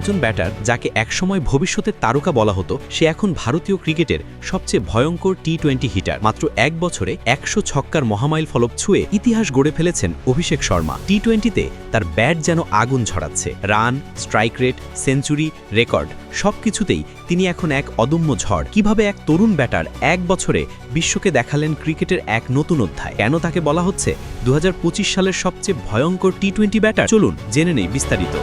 একজন ব্যাটার যাকে একসময় ভবিষ্যতের তারকা বলা হতো, সে এখন ভারতীয় ক্রিকেটের সবচেয়ে ভয়ঙ্কর টি টোয়েন্টি হিটার। মাত্র এক বছরে একশো ছক্কার মহামাইল ফলক ছুঁয়ে ইতিহাস গড়ে ফেলেছেন অভিষেক শর্মা। টি টোয়েন্টিতে তার ব্যাট যেন আগুন ছড়াচ্ছে run, strike rate, century, record, সবকিছুতেই তিনি এখন এক অদম্য ঝড়। কীভাবে এক তরুণ ব্যাটার এক বছরে বিশ্বকে দেখালেন ক্রিকেটের এক নতুন অধ্যায়? কেন তাকে বলা হচ্ছে? দু হাজার পঁচিশ সালের সবচেয়ে ভয়ঙ্কর টি টোয়েন্টি ব্যাটার? চলুন জেনে নেই বিস্তারিত।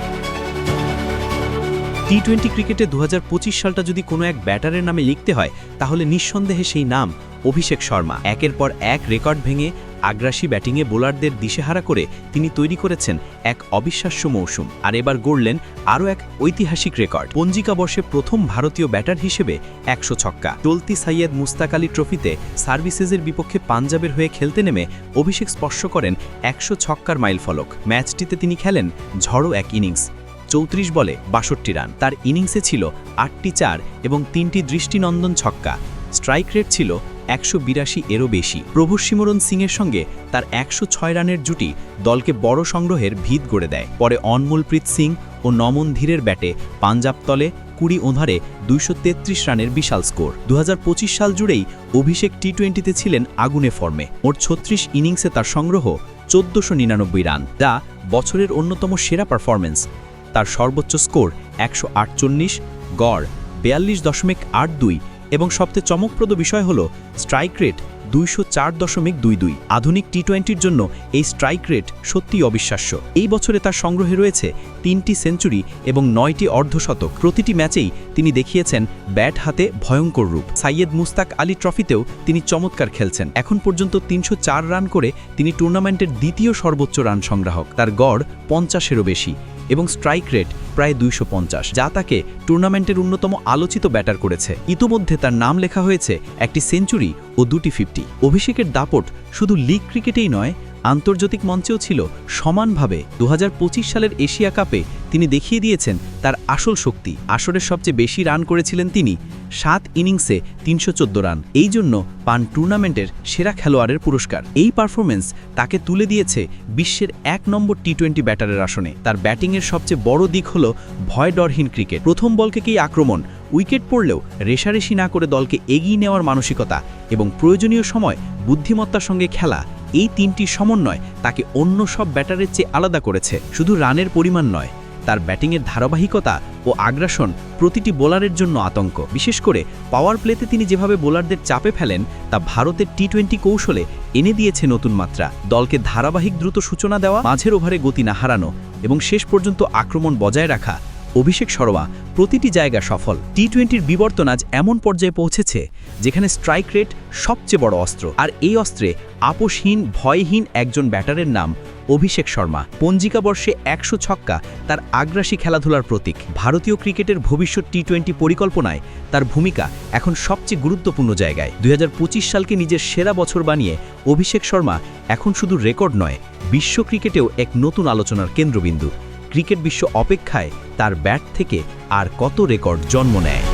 টি টোয়েন্টি ক্রিকেটে দু হাজার পঁচিশ সালটা যদি কোনো এক ব্যাটারের নামে লিখতে হয়, তাহলে নিঃসন্দেহে সেই নাম অভিষেক শর্মা। একের পর এক রেকর্ড ভেঙে আগ্রাসী ব্যাটিংয়ে বোলারদের দিশেহারা করে তিনি তৈরি করেছেন এক অবিশ্বাস্য মৌসুম। আর এবার গড়লেন আরও এক ঐতিহাসিক রেকর্ড। পঞ্জিকা বর্ষে প্রথম ভারতীয় ব্যাটার হিসেবে একশো ছক্কা। চলতি সাইয়েদ মুস্তাক আলী ট্রফিতে সার্ভিসেসের বিপক্ষে পাঞ্জাবের হয়ে খেলতে নেমে অভিষেক স্পর্শ করেন একশো ছক্কার মাইল ফলক ম্যাচটিতে তিনি খেলেন ঝড়ো এক ইনিংস। চৌত্রিশ বলে বাষট্টি রান। তার ইনিংসে ছিল আটটি চার এবং তিনটি দৃষ্টিনন্দন ছক্কা। স্ট্রাইক রেট ছিল একশো বিরাশি এরও বেশি। প্রভু সিমরন সিংয়ের সঙ্গে তার একশো ছয় রানের জুটি দলকে বড় সংগ্রহের ভিত গড়ে দেয়। পরে অনমুলপ্রীত সিং ও নমন ধীরের ব্যাটে পাঞ্জাব তলে কুড়ি ওভারে দুইশো তেত্রিশ রানের বিশাল স্কোর। দু হাজার পঁচিশ সাল জুড়েই অভিষেক টি টোয়েন্টিতে ছিলেন আগুনে ফর্মে। ওর ছত্রিশ ইনিংসে তার সংগ্রহ চোদ্দশো রান। যা বছরের অন্যতম সেরা পারফরমেন্স তার সর্বোচ্চ স্কোর একশো আটচল্লিশ, গড় বেয়াল্লিশ দশমিক আট দুই এবং সবচেয়ে চমকপ্রদ বিষয় হল স্ট্রাইক রেট দুইশো চার দশমিক দুই দুই। আধুনিক টি টোয়েন্টির জন্য এই স্ট্রাইক রেট সত্যিই অবিশ্বাস্য। এই বছরে তার সংগ্রহে রয়েছে তিনটি সেঞ্চুরি এবং নয়টি অর্ধশতক। প্রতিটি ম্যাচেই তিনি দেখিয়েছেন ব্যাট হাতে ভয়ঙ্কর রূপ। সাইয়েদ মুস্তাক আলী ট্রফিতেও তিনি চমৎকার খেলছেন। এখন পর্যন্ত তিনশো চার রান করে তিনি টুর্নামেন্টের দ্বিতীয় সর্বোচ্চ রান সংগ্রাহক। তার গড় পঞ্চাশেরও বেশি। এবং স্ট্রাইক রেট প্রায় দুইশো পঞ্চাশ, যা তাকে টুর্নামেন্টের অন্যতম আলোচিত ব্যাটার করেছে। ইতোমধ্যে তার নাম লেখা হয়েছে একটি সেঞ্চুরি ও দুটি ফিফটি। অভিষেকের দাপট শুধু লিগ ক্রিকেটেই নয় আন্তর্জাতিক মঞ্চেও ছিল সমানভাবে দু হাজার পঁচিশ সালের এশিয়া কাপে তিনি দেখিয়ে দিয়েছেন তার আসল শক্তি। আসরের সবচেয়ে বেশি রান করেছিলেন তিনি, সাত ইনিংসে তিনশো চোদ্দ রান। এই জন্য পান টুর্নামেন্টের সেরা খেলোয়াড়ের পুরস্কার। এই পারফরমেন্স তাকে তুলে দিয়েছে বিশ্বের এক নম্বর টি টোয়েন্টি ব্যাটারের আসনে। তার ব্যাটিংয়ের সবচেয়ে বড় দিক হল ভয় ডরহীন ক্রিকেট। প্রথম বলকে বলকেকেই আক্রমণ? উইকেট পড়লেও রেশারেশি না করে দলকে এগিয়ে নেওয়ার মানসিকতা এবং প্রয়োজনীয় সময় বুদ্ধিমত্তার সঙ্গে খেলা, এই তিনটি সমন্বয় তাকে অন্য সব ব্যাটারের চেয়ে আলাদা করেছে। শুধু রানের পরিমাণ নয়, তার ব্যাটিংয়ের ধারাবাহিকতা ও আগ্রাসন প্রতিটি বোলারের জন্য আতঙ্ক। বিশেষ করে পাওয়ার প্লেতে তিনি যেভাবে বোলারদের চাপে ফেলেন, তা ভারতের টি টোয়েন্টি কৌশলে এনে দিয়েছে নতুন মাত্রা। দলকে ধারাবাহিক দ্রুত সূচনা দেওয়া, মাঝের ওভারে গতি না হারানো এবং শেষ পর্যন্ত আক্রমণ বজায় রাখা অভিষেক শর্মা প্রতিটি জায়গা সফল। টি টোয়েন্টির বিবর্তন আজ এমন পর্যায়ে পৌঁছেছে, যেখানে স্ট্রাইক রেট সবচেয়ে বড় অস্ত্র। আর এই অস্ত্রে আপোষহীন, ভয়হীন একজন ব্যাটারের নাম অভিষেক শর্মা। পঞ্জিকা বর্ষে একশো ছক্কা তার আগ্রাসী খেলাধুলার প্রতীক। ভারতীয় ক্রিকেটের ভবিষ্যৎ টি টোয়েন্টি পরিকল্পনায় তার ভূমিকা এখন সবচেয়ে গুরুত্বপূর্ণ জায়গায়। দুই হাজার পঁচিশ সালকে নিজের সেরা বছর বানিয়ে অভিষেক শর্মা এখন শুধু রেকর্ড নয়, বিশ্ব ক্রিকেটেও এক নতুন আলোচনার কেন্দ্রবিন্দু। ক্রিকেট বিশ্ব অপেক্ষায় তার ব্যাট থেকে আর কত রেকর্ড জন্ম নেয়?